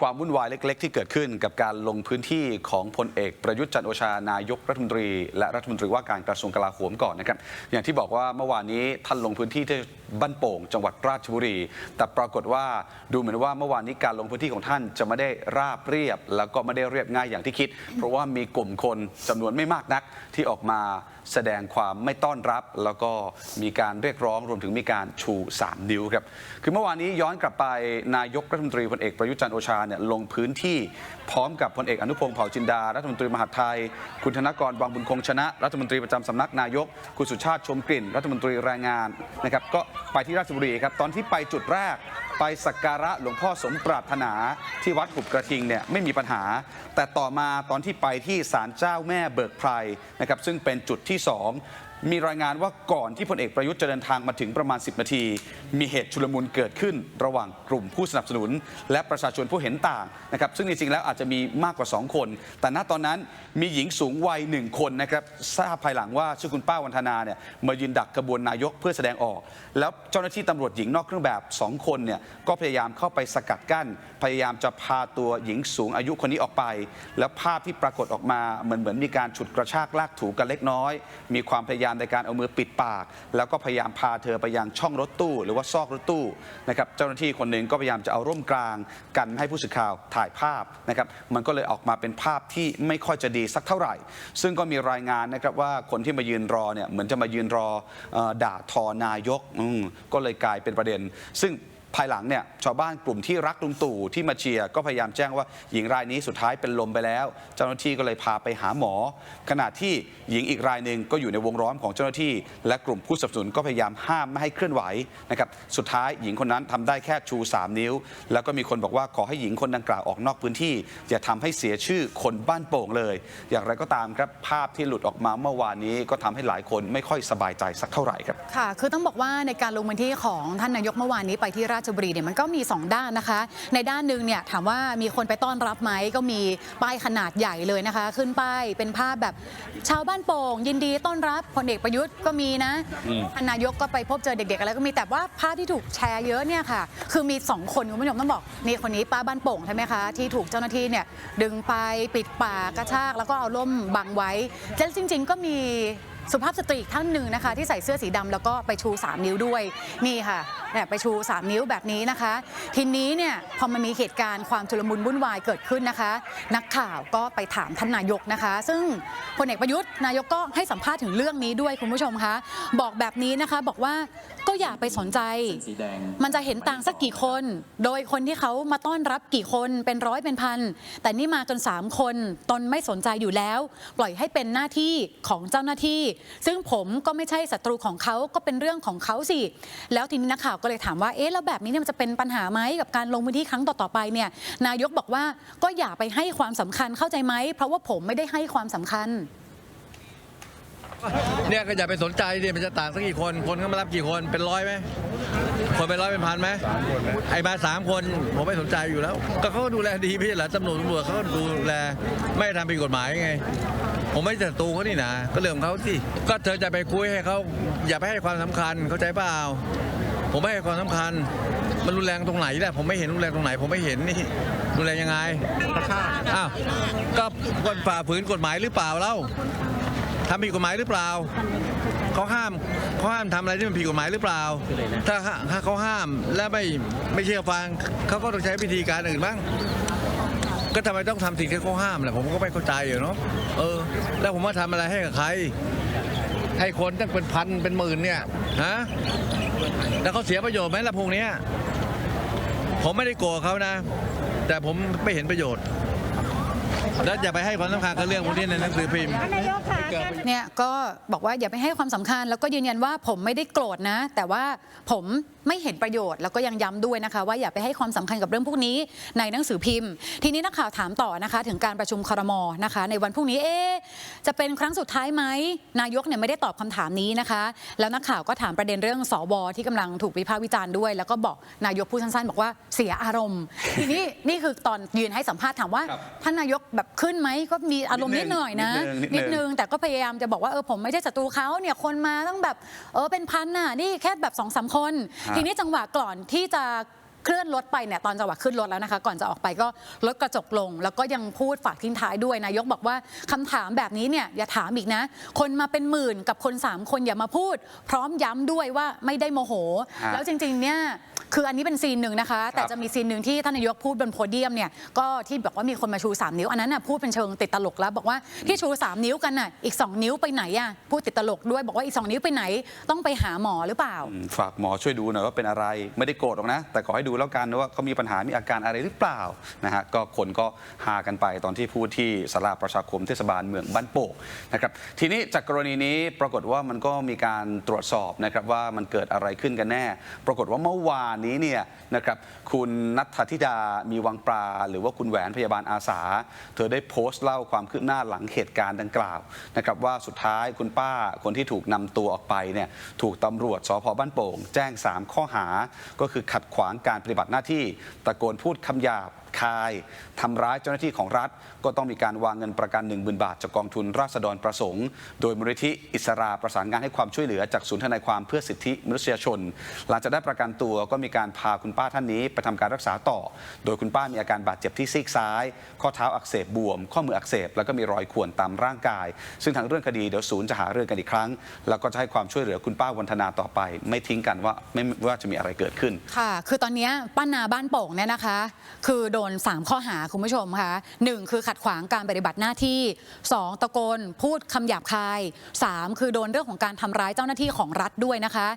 ความวุ่นวายเล็ก ๆ ที่เกิดขึ้นกับการลงพื้นที่ของพลเอกประยุทธ์จันโอชานายกรัฐมนตรี และรัฐมนตรีว่าการกระทรวงกลาโหมก่อนนะครับ อย่างที่บอกว่าเมื่อวานนี้ท่านลงพื้นที่ที่บ้านโป่ง จังหวัดราชบุรี แต่ปรากฏว่าดูเหมือนว่าเมื่อวานนี้การลงพื้นที่ของท่านจะไม่ได้ราบเรียบ แล้วก็ไม่ได้เรียบง่ายอย่างที่คิด เพราะว่ามีกลุ่มคนจำนวนไม่มากนักที่ออกมาแสดงความไม่ต้อนรับ แล้วก็มีการเรียกร้องรวมถึงมีการชู 3 นิ้วครับคือเมื่อวานนี้ย้อนกลับไปนายกรัฐมนตรีพลเอกประยุทธ์จันโอชาเนี่ยลงพื้นที่พร้อมกับพลเอกอนุพงศ์เผ่าจินดา รัฐมนตรีมหาดไทย คุณธนกรวังบุญคงชนะ รัฐมนตรีประจำสำนักนายก คุณสุชาติชมกลิ่น รัฐมนตรีแรงงานนะครับก็ไปที่ราชบุรีครับตอนที่ไปจุดแรกไปสักการะหลวงพ่อสมปรารถนาที่วัดหุบกระทิงเนี่ยไม่มีปัญหา แต่ต่อมาตอนที่ไปที่ศาลเจ้าแม่เบิกไพรนะครับซึ่งเป็นจุดที่สอง มีรายงานว่าก่อนที่พลเอกประยุทธ์จะเดินทางมาถึงประมาณ 10 นาที มีเหตุชุลมุนเกิดขึ้น ระหว่างกลุ่มผู้สนับสนุน และประชาชนผู้เห็นต่างนะครับซึ่งจริงๆแล้วอาจจะมีมากกว่า 2 คน แต่ณตอนนั้นมีหญิงสูงวัยหนึ่งคนนะครับทราบภายหลังว่าชื่อคุณป้าวันธนาเนี่ยมายืนดักกระบวนนายกเพื่อแสดงออก แล้วเจ้าหน้าที่ตำรวจหญิงนอกเครื่องแบบ 2 คนเนี่ยก็พยายามเข้าไปสกัดกั้น พยายามจะพาตัวหญิงสูงอายุคนนี้ออกไป แล้วภาพที่ปรากฏออกมาเหมือนเหมือนมีการฉุดกระชากลากถูกันเล็กน้อย มีความพยายามในการเอามือปิดปาก แล้วก็พยายามพาเธอไปยังช่องรถตู้ หรือว่าซอกรถตู้นะครับเจ้าหน้าที่คนหนึ่งก็พยายามจะเอาร่มกลางกันให้ผู้สื่อข่าวถ่ายภาพนะครับมันก็เลยออกมาเป็นภาพที่ไม่ค่อยจะดีสักเท่าไหร่ ซึ่งก็มีรายงานนะครับว่าคนที่มายืนรอเนี่ยเหมือนจะมายืนรอออด่าทอนายกก็เลยกลายเป็นประเด็น ซึ่ง ภายหลังเนี่ยชาวบ้านกลุ่มที่รักลุงตู่ที่มาเชียร์ก็พยายามแจ้งว่าหญิงรายนี้สุดท้ายเป็นลมไปแล้ว เจ้าหน้าที่ก็เลยพาไปหาหมอ ขณะที่หญิงอีกรายหนึ่งก็อยู่ในวงล้อมของเจ้าหน้าที่ และกลุ่มผู้สนับสนุนก็พยายามห้ามไม่ให้เคลื่อนไหวนะครับสุดท้ายหญิงคนนั้นทำได้แค่ชู 3 นิ้ว แล้วก็มีคนบอกว่าขอให้หญิงคนดังกล่าวออกนอกพื้นที่ อย่าทำให้เสียชื่อคนบ้านโป่งเลย อย่างไรก็ตามครับภาพที่หลุดออกมาเมื่อวานนี้ก็ทำให้หลายคนไม่ค่อยสบายใจสักเท่าไหร่ครับค่ะคือต้องบอกว่าในการลงพื้นที่ของท่านนายกเมื่อวานนี้ไปที่ราชบุรีเนี่ยมันก็มี 2 ด้านนะคะ ในด้านหนึ่งเนี่ยถามว่ามีคนไปต้อนรับไหมก็มีป้ายขนาดใหญ่เลยนะคะ ขึ้นป้ายเป็นภาพแบบชาวบ้านโป่ง ยินดีต้อนรับพลเอกประยุทธ์ก็มีนะท่านนายกก็ไปพบเจอเด็กๆอะไรก็มีแต่ว่าภาพที่ถูกแชร์เยอะเนี่ยค่ะ คือมี 2 คนคุณผู้ชมต้องบอกนี่คนนี้ป้าบ้านโป่งใช่ไหมคะที่ถูกเจ้าหน้าที่เนี่ยดึงไปปิดปากกระชากแล้วก็เอาล่มบังไว้แล้วจริง ๆ ก็มี สุภาพสตรีท่านหนึ่งนะคะ ที่ใส่เสื้อสีดำแล้วก็ไปชู 3 นิ้วด้วยนี่ค่ะเนี่ยไปชู 3 นิ้วแบบนี้นะคะ ทีนี้เนี่ยพอมันมีเหตุการณ์ความชุลมุนวุ่นวายเกิดขึ้นนะคะ นักข่าวก็ไปถามท่านนายกนะคะ ซึ่งพลเอกประยุทธ์นายกก็ให้สัมภาษณ์ถึงเรื่องนี้ด้วยคุณผู้ชมคะบอกแบบนี้นะคะบอกว่าก็อย่าไปสนใจ มันจะเห็นต่างสักกี่คน โดยคนที่เขามาต้อนรับกี่คนเป็นร้อยเป็นพันแต่นี่มาจน3คนตนไม่สนใจอยู่แล้ว ปล่อยให้เป็นหน้าที่ของเจ้าหน้าที่ซึ่งผมก็ไม่ใช่ศัตรูของเขาก็เป็นเรื่องของเขาสิ แล้วทีนี้นักข่าวก็เลยถามว่าเอ๊ะแล้วแบบนี้เนี่ยมันจะเป็นปัญหาไหมกับการลงพื้นที่ครั้งต่อๆไปเนี่ยนายกบอกว่าก็อย่าไปให้ความสำคัญเข้าใจไหมเพราะว่าผมไม่ได้ให้ความสำคัญ เนี่ยก็อย่าไปสนใจดิมันจะต่างสักกี่คน คนเขามารับกี่คนเป็นร้อยไหมคนเป็นร้อยเป็นพันไหมไอ้มาสามคนผมไม่สนใจอยู่แล้ว ก็เขาก็ดูแลดีพี่เหรอตำรวจตำรวจเขาก็ดูแลไม่ทำผิดกฎหมายไง ผมไม่ใช่ศัตรูเขานี่นะก็เรื่องของเขาสิก็เธอจะไปคุยให้เขาอย่าไปให้ความสำคัญเข้าใจเปล่าผมไม่ให้ความสำคัญ มันรุนแรงตรงไหนแหละผมไม่เห็นรุนแรงตรงไหน ผมไม่เห็นนี่รุนแรงยังไงอ้าวก็คนฝ่าฝืนกฎหมายหรือเปล่าเล่า ทำผิดกฎหมายหรือเปล่า เขาห้ามเขาห้ามทำอะไรที่มันผิดกฎหมายหรือเปล่า ถ้าถ้าเขาห้ามและไม่ไม่เชื่อฟังเขาก็ต้องใช้วิธีการอื่นบ้าง ก็ทำไมต้องทำสิ่งที่เขาห้ามแหละผมก็ไม่เข้าใจอยู่เนาะเออ แล้วผมว่าทำอะไรให้กับใคร ให้คนตั้งเป็นพันเป็นหมื่นเนี่ยฮะแล้วเขาเสียประโยชน์ไหมล่ะพวกนี้ผมไม่ได้โกรธเขานะ แต่ผมไม่เห็นประโยชน์ แล้วอย่าไปให้ความสำคัญกับเรื่องพวกนี้ในหนังสือพิมพ์เนี่ยก็บอกว่าอย่าไปให้ความสำคัญ แล้วก็ยืนยันว่าผมไม่ได้โกรธนะ แต่ว่าผม ไม่เห็นประโยชน์แล้วก็ยังย้ำด้วยนะคะ ว่าอย่าไปให้ความสำคัญกับเรื่องพวกนี้ในหนังสือพิมพ์ ทีนี้นักข่าวถามต่อนะคะ ถึงการประชุมครมนะคะ ในวันพรุ่งนี้เอ๊ะจะเป็นครั้งสุดท้ายไหมนายกเนี่ยไม่ได้ตอบคำถามนี้นะคะ แล้วนักข่าวก็ถามประเด็นเรื่องสวที่กำลังถูกวิพากษ์วิจารณ์ด้วย แล้วก็บอกนายกพูดสั้นๆ บอกว่าเสียอารมณ์ ทีนี้นี่คือตอนยืนให้สัมภาษณ์ถามว่าครับท่านนายกแบบขึ้นไหมก็มีอารมณ์นิดหน่อยนะ นิดนึงนิดนึง นิดนึงแต่ก็พยายามจะบอกว่าเออผมไม่ใช่ศัตรูเขาเนี่ยคนมาต้องแบบเออเป็นพันน่ะนี่แค่แบบสองสามคนฮะทีนี้จังหวะก่อนที่จะ เคลื่อนรถไปเนี่ยตอนจังหวะขึ้นรถแล้วนะคะ ก่อนจะออกไปก็ลดกระจกลง แล้วก็ยังพูดฝากทิ้งท้ายด้วยนายกบอกว่าคำถามแบบนี้เนี่ยอย่าถามอีกนะ คนมาเป็นหมื่นกับคนสามคนอย่ามาพูด พร้อมย้ำด้วยว่าไม่ได้โมโหฮะแล้วจริงๆเนี่ยคืออันนี้เป็นซีนหนึ่งนะคะ แต่จะมีซีนหนึ่งที่ท่านนายกพูดบนโพเดียมเนี่ยก็ที่บอกว่ามีคนมาชู 3 นิ้ว อันนั้นน่ะพูดเป็นเชิงติดตลกแล้ว บอกว่าที่ชู 3 นิ้วกันน่ะอีก 2 นิ้วไปไหนอะพูดติดตลกด้วยบอกว่าอีก 2 นิ้วไปไหน ต้องไปหาหมอหรือเปล่าอืมฝากหมอช่วยดูหน่อยว่าเป็นอะไรไม่ได้โกรธหรอกนะ แต่ขอให้ดูแล้วกันว่าเขามีปัญหามีอาการอะไรหรือเปล่านะฮะก็คนก็ฮากันไปตอนที่พูดที่สาราประชาคมเทศบาลเมืองบ้านโป่งนะครับทีนี้จากกรณีนี้ปรากฏว่ามันก็มีการตรวจสอบนะครับว่ามันเกิดอะไรขึ้นกันแน่ ปรากฏว่าเมื่อวานนี้เนี่ยนะครับคุณนัทธธิดามีวังปลาหรือว่าคุณแหวนพยาบาลอาสา เธอได้โพสต์เล่าความคืบหน้าหลังเหตุการณ์ดังกล่าวนะครับว่าสุดท้ายคุณป้าคนที่ถูกนำตัวออกไปเนี่ยถูกตำรวจสพบ้านโป่ง แจ้ง 3 ข้อหาก็คือขัดขวางการปฏิบัติหน้าที่ตะโกนพูดคำหยาบ คายทำร้ายเจ้าหน้าที่ของรัฐ ก็ต้องมีการวางเงินประกัน 1 0,000 บาท จากกองทุนราษฎรประสงค์ โดยมูลนิธิอิสราประสานงานให้ความช่วยเหลือจากศูนย์ทนายความเพื่อสิทธิมนุษยชน หลังจากได้ประกันตัวก็มีการพาคุณป้าท่านนี้ไปทำการรักษาต่อ โดยคุณป้ามีอาการบาดเจ็บที่ซีกซ้าย ข้อเท้าอักเสบบวม ข้อมืออักเสบแล้วก็มีรอยข่วนตามร่างกาย ซึ่งทางเรื่องคดีเดี๋ยวศูนย์จะหาเรื่องกันอีกครั้ง แล้วก็จะให้ความช่วยเหลือคุณป้าวันธนาต่อไป ไม่ทิ้งกันว่าไม่ว่าจะมีอะไรเกิดขึ้น ค่ะ คือตอนนี้ป้านาบ้านโป่งเนี่ยนะคะ คือโดน 3 ข้อหาคุณผู้ชมค่ะ1 คือขัดขวางการปฏิบัติหน้าที่ 2 ตะโกน พูดคำหยาบคาย 3 คือโดนเรื่องของการทำร้ายเจ้าหน้าที่ของรัฐด้วยนะคะ